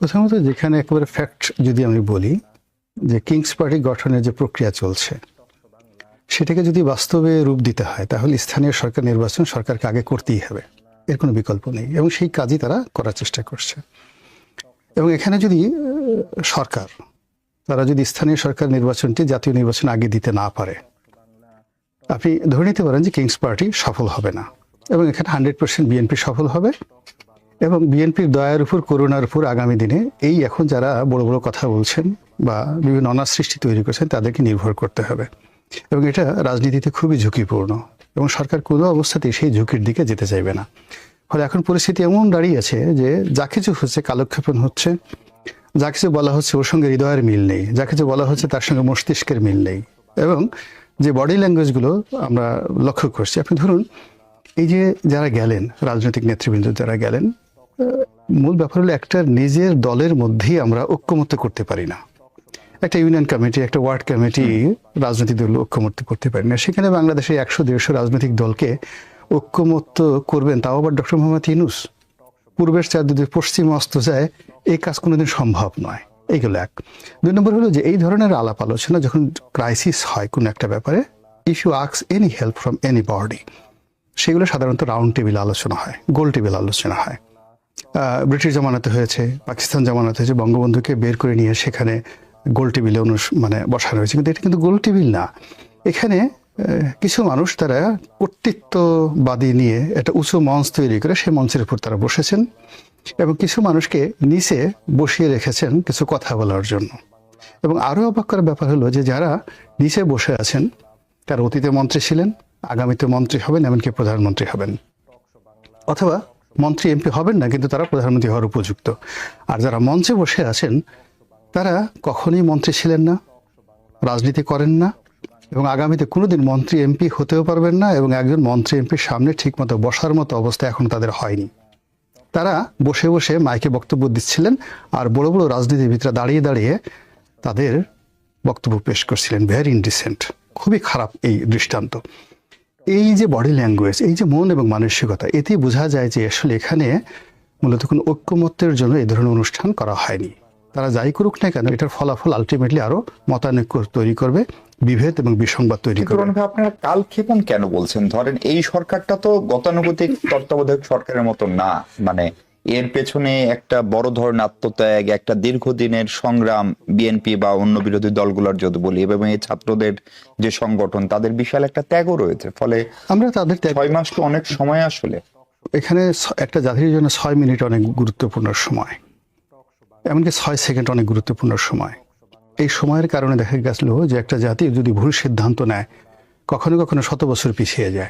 প্রথমত যেখানে একেবারে ফ্যাক্ট যদি আমি বলি, যে কিংস পার্টি গঠনের যে প্রক্রিয়া চলছে, সেটাকে যদি বাস্তবে রূপ দিতে হয়, তাহলে স্থানীয় সরকার নির্বাচন সরকারকে আগে করতেই হবে। এর কোনো বিকল্প নেই এবং সেই কাজই তারা করার চেষ্টা করছে। এবং এখানে যদি সরকার, তারা যদি স্থানীয় সরকার নির্বাচনটি জাতীয় নির্বাচন আগে দিতে না পারে, আপনি ধরে নিতে পারেন যে কিংস পার্টি সফল হবে না। এবং এখানে হান্ড্রেড পার্সেন্ট বিএনপি সফল হবে। এবং বিএনপির দয়ার উপর, করুণার উপর আগামী দিনে এই এখন যারা বড় বড় কথা বলছেন বা বিভিন্ন অনার সৃষ্টি তৈরি করছেন, তাদেরকে নির্ভর করতে হবে। এবং এটা রাজনীতিতে খুবই ঝুঁকিপূর্ণ এবং সরকার কোনো অবস্থাতেই সেই ঝুঁকির দিকে যেতে চাইবে না। ফলে এখন পরিস্থিতি এমন দাঁড়িয়ে আছে যে যা কিছু হচ্ছে কালক্ষেপণ হচ্ছে, যা কিছু বলা হচ্ছে ওর সঙ্গে হৃদয়ের মিল নেই, যা কিছু বলা হচ্ছে তার সঙ্গে মস্তিষ্কের মিল নেই এবং যে বডি ল্যাঙ্গুয়েজগুলো আমরা লক্ষ্য করছি, আপনি ধরুন এই যে যারা গেলেন, রাজনৈতিক নেতৃবৃন্দ যারা গেলেন মূল ব্যাপার হলো একটা নিজের দলের মধ্যেই আমরা ঐক্যমত্য করতে পারি না। একটা ইউনিয়ন কমিটি একটা ওয়ার্ড কমিটি রাজনৈতিক দল ঐক্যমত্য করতে পারি না। সেখানে বাংলাদেশে একশো দেড়শো রাজনৈতিক দলকে ঐক্যমত্য করবেন তাও আবার ডক্টর মোহাম্মদ ইনুস পূর্বের চার যদি পশ্চিম অস্ত যায় এই কাজ কোনোদিন সম্ভব নয়। এইগুলো এক। দুই নম্বর হলো যে এই ধরনের আলাপ আলোচনা যখন ক্রাইসিস হয় কোনো একটা ব্যাপারে ইফ ইউ আক্স any help from anybody সেগুলো সাধারণত রাউন্ড টেবিল আলোচনা হয় গোল টেবিল আলোচনা হয়। ব্রিটিশ জামানাতে হয়েছে, পাকিস্তান জামানাতে হয়েছে, বঙ্গবন্ধুকে বের করে নিয়ে সেখানে গোল টেবিলে অনুষ মানে বসানো হয়েছে। কিন্তু এটা কিন্তু গোল টেবিল না। এখানে কিছু মানুষ তারা কর্তৃত্ববাদী নিয়ে একটা উঁচু মঞ্চ তৈরি করে সেই মঞ্চের উপর তারা বসেছেন এবং কিছু মানুষকে নিচে বসিয়ে রেখেছেন কিছু কথা বলার জন্য। এবং আরও অবাক করার ব্যাপার হলো যে যারা নিচে বসে আছেন, তারা অতীতে মন্ত্রী ছিলেন, আগামীতে মন্ত্রী হবেন, এমনকি প্রধানমন্ত্রী হবেন। অথবা মন্ত্রী এমপি হবেন না, কিন্তু তারা প্রধানমন্ত্রী হওয়ার উপযুক্ত। আর যারা মঞ্চে বসে আছেন, তারা কখনোই মন্ত্রী ছিলেন না, রাজনীতি করেন না, এবং আগামীতে কোনোদিন মন্ত্রী এমপি হতেও পারবেন না, এবং একজন মন্ত্রী এমপির সামনে ঠিকমতো বসার মতো অবস্থা এখন তাদের হয়নি। তারা বসে বসে মাইকে বক্তব্য দিচ্ছিলেন, আর বড় বড় রাজনীতিবিদরা দাঁড়িয়ে দাঁড়িয়ে তাদের বক্তব্য পেশ করছিলেন, ভেরি ইনডিসেন্ট। খুবই খারাপ এই দৃষ্টান্ত। এই যে বডি ল্যাঙ্গুয়েজ এই যে মন এবং মানসিকতা এতে বোঝা যায় যে আসলে এখানে মূলত কোনো ঐক্যমত্যের জন্য এই ধরনের অনুষ্ঠান করা হয়নি। তারা যাই করুক না কেন, এটার ফলাফল আলটিমেটলি আরও মতানৈক্য তৈরি করবে, বিভেদ এবং বিসংবাদ তৈরি করবে। আপনারা কালক্ষেপণ কেন বলছেন? ধরেন এই সরকারটা তো গতানুগতিক তত্ত্বাবধায়ক সরকারের মতো না মানে এর পেছনে একটা বড় ধরনের আত্মত্যাগ একটা দীর্ঘদিনের সংগ্রাম বিএনপি বা অন্য বিরোধী দলগুলোর যদি বলি এবং এই ছাত্রদের যে সংগঠন তাদের বিশাল একটা ত্যাগও রয়েছে। ফলে আমরা তাদের ত্যাগ- ছয় মাস তো অনেক সময় আসলে। এখানে একটা জাতির জন্য ছয় মিনিট অনেক গুরুত্বপূর্ণ সময়। এমনকি ছয় সেকেন্ড অনেক গুরুত্বপূর্ণ সময়। এই সময়ের কারণে দেখা গেছিল যে একটা জাতি যদি ভুল সিদ্ধান্ত নেয় কখনো কখনো শত বছর পিছিয়ে যায়।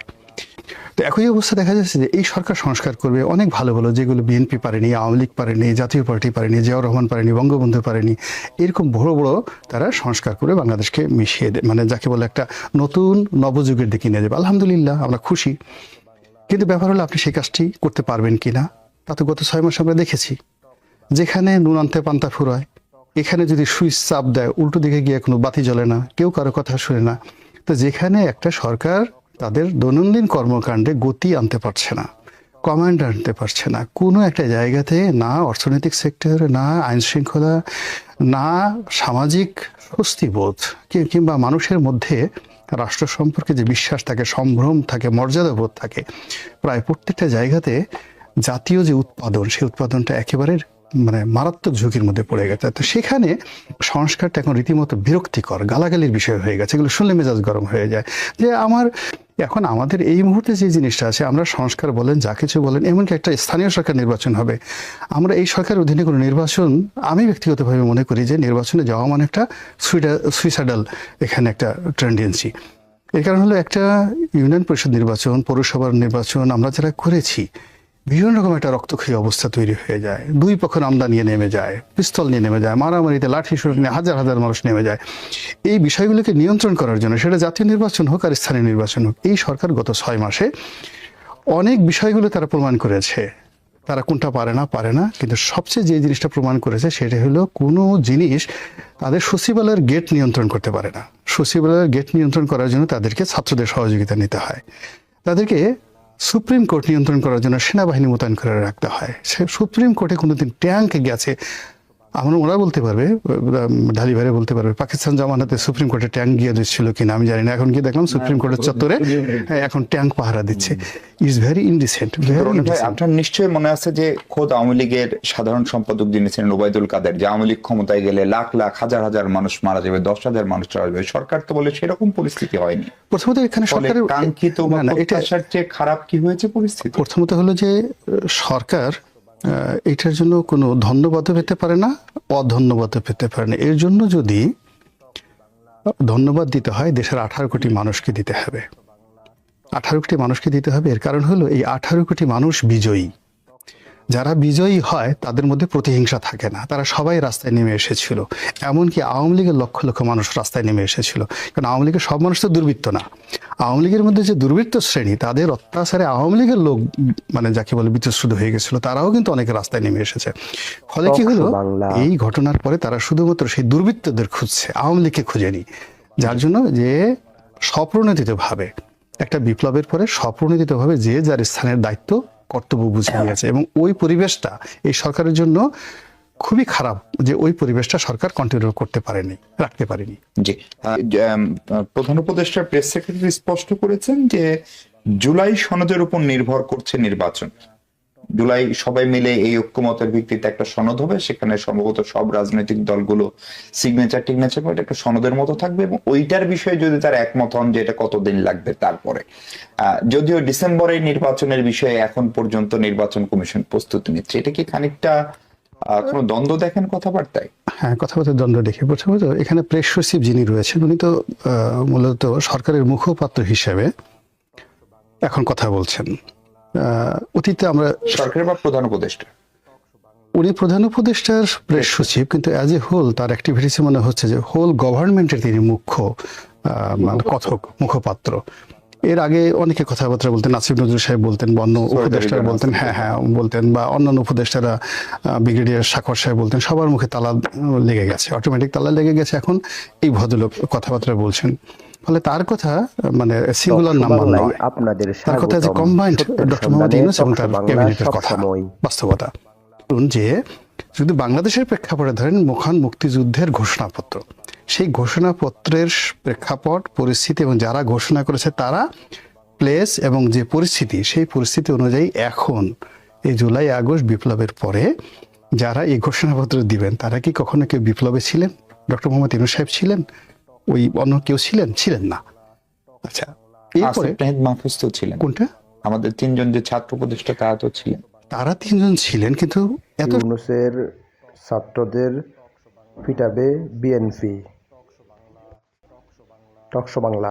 তো একই অবস্থা দেখা যাচ্ছে যে এই সরকার সংস্কার করবে, অনেক ভালো ভালো যেগুলো বিএনপি পারেনি, আওয়ামী লীগ পারেনি, জাতীয় পার্টি পারেনি, জিয়াউর রহমান পারেনি, বঙ্গবন্ধু পারেনি, এরকম বড় বড় তারা সংস্কার করে বাংলাদেশকে মিশিয়ে দেয় মানে যাকে বলে একটা নতুন নবযুগের দিকে নিয়ে যাবে। আলহামদুলিল্লাহ, আমরা খুশি। কিন্তু ব্যাপার হলো আপনি সেই কাজটি করতে পারবেন কিনা তা তো গত ছয় মাস আমরা দেখেছি। যেখানে নুন আনতে পান্তা ফুরায়, এখানে যদি সুইচ চাপ দেয়, উল্টো দিকে গিয়ে কোনো বাতি জ্বলে না, কেউ কারও কথা শুনে না। তো যেখানে একটা সরকার তাদের দৈনন্দিন কর্মকাণ্ডে গতি আনতে পারছে না কমান্ড আনতে পারছে না। কোনো একটা জায়গাতে না অর্থনৈতিক সেক্টর না আইন শৃঙ্খলা, না সামাজিক স্বস্তিবোধ কিংবা মানুষের মধ্যে রাষ্ট্র সম্পর্কে যে বিশ্বাস থাকে, সম্ভ্রম থাকে, মর্যাদাবোধ থাকে, প্রায় প্রত্যেকটা জায়গাতে জাতীয় যে উৎপাদন, সেই উৎপাদনটা একেবারে মানে মারাত্মক ঝুঁকির মধ্যে পড়ে গেছে। তো সেখানে সংস্কারটা এখন রীতিমতো বিরক্তিকর, গালাগালির বিষয় হয়ে গেছে। এগুলো শুনলে মেজাজ গরম হয়ে যায়। যে আমার এখন আমাদের এই মুহূর্তে যে জিনিসটা আছে, আমরা সংস্কার বলেন, যা কিছু বলেন, এমনকি একটা স্থানীয় সরকার নির্বাচন হবে। আমরা এই সরকারের অধীনে কোনো নির্বাচন, আমি ব্যক্তিগতভাবে মনে করি যে নির্বাচনে যাওয়া মানে একটা সুইডা, সুইসাইডাল এখানে একটা টেন্ডেন্সি এর কারণ হলো একটা ইউনিয়ন পরিষদ নির্বাচন, পৌরসভার নির্বাচন আমরা যারা করেছি ভীষণ রকম একটা রক্তক্ষয়ী অবস্থা তৈরি হয়ে যায়। দুই পক্ষ নামদা নিয়ে নেমে যায়, পিস্তল নিয়ে নেমে যায়, মারামারিতে লাঠি সুরক নিয়ে হাজার হাজার মানুষ নেমে যায়। এই বিষয়গুলোকে নিয়ন্ত্রণ করার জন্য সেটা জাতীয় নির্বাচন হোক আর স্থানীয় নির্বাচন হোক, এই সরকার গত ছয় মাসে অনেক বিষয়গুলো তারা প্রমাণ করেছে। তারা কোনটা পারে না পারে না, কিন্তু সবচেয়ে যে জিনিসটা প্রমাণ করেছে সেটা হলো কোনো জিনিস তাদের সচিবালয়ের গেট নিয়ন্ত্রণ করতে পারে না। সচিবালয়ের গেট নিয়ন্ত্রণ করার জন্য তাদেরকে ছাত্রদের সহযোগিতা নিতে হয়। তাদেরকে সুপ্রিম কোর্ট নিয়ন্ত্রণ করার জন্য সেনাবাহিনী মোতায়েন করে রাখতে হয়। সে সুপ্রিম কোর্টে কোনোদিন ট্যাঙ্ক গেছে। আমরা ওরা বলতে পারবে ঢালি ভাইরা বলতে পারবে পাকিস্তান জামানাতে সুপ্রিম কোর্টে ট্যাঙ্ক গিয়ে দিচ্ছিল কিনা আমি জানি না। এখন কি দেখলাম সুপ্রিম কোর্টের চত্বরে হ্যাঁ, এখন ট্যাঙ্ক পাহারা দিচ্ছে। ইজ ভেরি ইনডিসেন্ট আপনার নিশ্চয়ই মনে আছে যে খোদ আওয়ামী লীগের সাধারণ সম্পাদক যিনি ছিলেন ওবায়দুল কাদের যে আওয়ামী লীগ ক্ষমতায় গেলে লাখ লাখ হাজার হাজার মানুষ মারা যাবে দশ হাজার মানুষ মারা যাবে সরকার তো বলে সেরকম পরিস্থিতি হয়নি। প্রথমত এখানে সরকারের কাঙ্ক্ষিত এটা খারাপ কি হয়েছে পরিস্থিতি? প্রথমত হলো যে সরকার এটার জন্য কোনো ধন্যবাদও পেতে পারে না, অধন্যবাদও পেতে পারে না। এর জন্য যদি ধন্যবাদ দিতে হয়, দেশের আঠারো কোটি মানুষকে দিতে হবে। আঠারো কোটি মানুষকে দিতে হবে, এর কারণ হলো এই আঠারো কোটি মানুষ বিজয়ী। যারা বিজয়ী হয় তাদের মধ্যে প্রতিহিংসা থাকে না। তারা সবাই রাস্তায় নেমে এসেছিল। এমনকি আওয়ামী লীগের লক্ষ লক্ষ মানুষ রাস্তায় নেমে এসেছিল। কারণ আওয়ামী লীগের সব মানুষ তো দুর্বৃত্ত না। আওয়ামী লীগের মধ্যে যে দুর্বৃত্ত শ্রেণি তাদের অত্যাচারে আওয়ামী লীগের লোক মানে যাকে বলে বিতশ্রুত হয়ে গেছিল তারাও কিন্তু অনেকে রাস্তায় নেমে এসেছে। ফলে কি হলো? এই ঘটনার পরে তারা শুধুমাত্র সেই দুর্বৃত্তদের খুঁজছে আওয়ামী লীগকে খুঁজেনি যার জন্য যে স্বপ্রণোদিত ভাবে একটা বিপ্লবের পরে স্বপ্রণোদিত ভাবে যে যার স্থানের দায়িত্ব কর্তব্য বুঝে নিয়েছে এবং ওই পরিবেশটা এই সরকারের জন্য খুবই খারাপ যে ওই পরিবেশটা সরকার কন্টিনিউ করতে পারেনি, রাখতে পারেনি। জি। প্রধান উপদেষ্টা প্রেস সেক্রেটারি স্পষ্ট করেছেন যে জুলাই সনদের উপর নির্ভর করছে নির্বাচন। জুলাই সবাই মিলে এই ঐক্যমতের ভিত্তিতে একটা সনদ হবে। সেখানে সম্ভবত সব রাজনৈতিক দলগুলো সিগনেচার টিগনেচার করে একটা সনদের মতো থাকবে এবং ওইটার বিষয়ে যদি তার একমত হন যে এটা কতদিন লাগবে তারপরে। যদিও ডিসেম্বরে নির্বাচনের বিষয়ে এখন পর্যন্ত নির্বাচন কমিশন প্রস্তুতি নিচ্ছে। এটা কি খানিকটা কোনো দ্বন্দ্ব দেখেন কথাবার্তায়? হ্যাঁ কথাবার্তা দ্বন্দ্ব দেখে প্রথমত এখানে প্রেস সচিব যিনি রয়েছেন, উনি তো মূলত সরকারের মুখপাত্র হিসেবে এখন কথা বলছেন। অতীতে আমরা সরকারের বা প্রধান উপদেষ্টা? উনি প্রধান উপদেষ্টার প্রেস সচিব কিন্তু অ্যাজ এ হোল তার অ্যাক্টিভিটিসে মনে হচ্ছে যে হোল গভর্নমেন্টের তিনি মুখ্য মানে কথক মুখপাত্র। এর আগে অনেকে কথাবার্তা বলতেন নাসিব নজরুল সাহেব বলতেন বা অন্য উপদেষ্টারা বলতেন হ্যাঁ হ্যাঁ বলতেন বা অন্যান্য উপদেষ্টারা ব্রিগেডিয়ার সাকর সাহেব বলতেন সবার মুখে তালা লেগে গেছে অটোমেটিক তালা লেগে গেছে। এখন এই ভদ্রলোক কথাবার্তা বলছেন। ফলে তার কথা মানে সিঙ্গুলার নাম্বার নয়। আপনাদের তার কথা যে কম্বাইন্ড ডক্টর মোহাম্মদ ইউনুস এবং তার ক্যাবিনেটের কথা বাস্তবতা। যে যদি বাংলাদেশের প্রেক্ষাপটে ধরেন মহান মুক্তিযুদ্ধের ঘোষণাপত্র সেই ঘোষণাপত্রের প্রেক্ষাপট পরিস্থিতি এবং যারা ঘোষণা করেছে তারা প্লেস এবং যে পরিস্থিতি সেই পরিস্থিতি অনুযায়ী এখন এই জুলাই আগস্ট বিপ্লবের পরে যারা এই ঘোষণাপত্র দিবেন তারা কি কখনো কেউ বিপ্লবে ছিলেন? ডক্টর মোহাম্মদ ইউনুস সাহেব ছিলেন? ওই অন্য কেউ ছিলেন? ছিলেন না। আচ্ছা এরপরে মাহফুজ তো ছিলেন। কোনটা? আমাদের তিনজন যে ছাত্র উপদেষ্টা তারা তো ছিলেন। তারা তিনজন ছিলেন কিন্তু এত ইউনুসের ছাত্রদের পিটাবে বিএনপি। টকশো বাংলা।